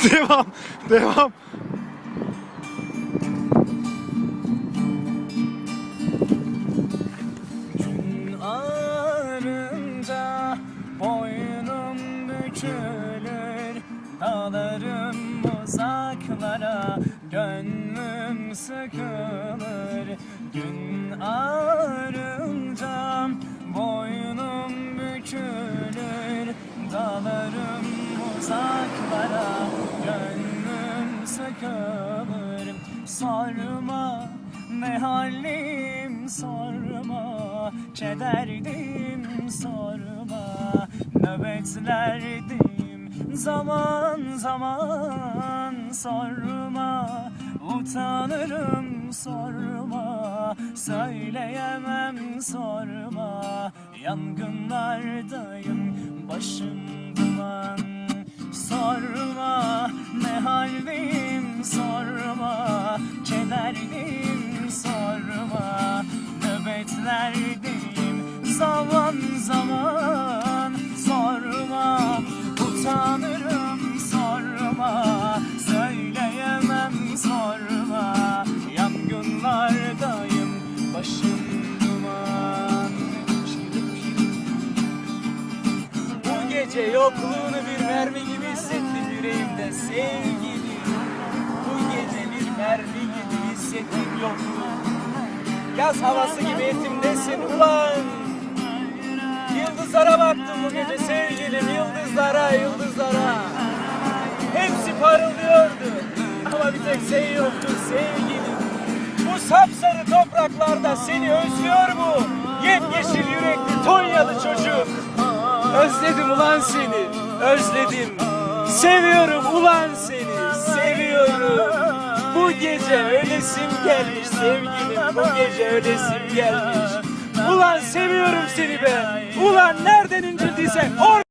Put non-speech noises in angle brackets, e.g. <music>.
<laughs> devam, devam. Boynum bükülür Dağlarım uzaklara gönlüm sıkılır Gün ağrınca boynum bükülür Dağlarım uzaklara Sorma ne halim sorma Kederdim sorma Nöbetlerdeyim zaman zaman sorma Utanırım sorma Söyleyemem sorma Yangınlardayım başım başım bu gece yokluğunu bir mermi gibi hissettim yüreğimde sevgili. Bu gece bir mermi gibi hissettim yokluğunu Yaz havası gibi etimdesin ulan. Yıldızlara baktım bu gece sevgilim yıldızlara yıldızlara. Hepsi parıldıyordu. Ama bir tek sen yoktu sevgilim sapsarı topraklarda seni özlüyor mu? Yemyeşil yürekli Tonyalı çocuk Özledim ulan seni, özledim. Seviyorum ulan seni, seviyorum. Bu gece ölesim gelmiş sevgilim, bu gece ölesim gelmiş. Ulan seviyorum seni be. Ulan nereden incildiysen or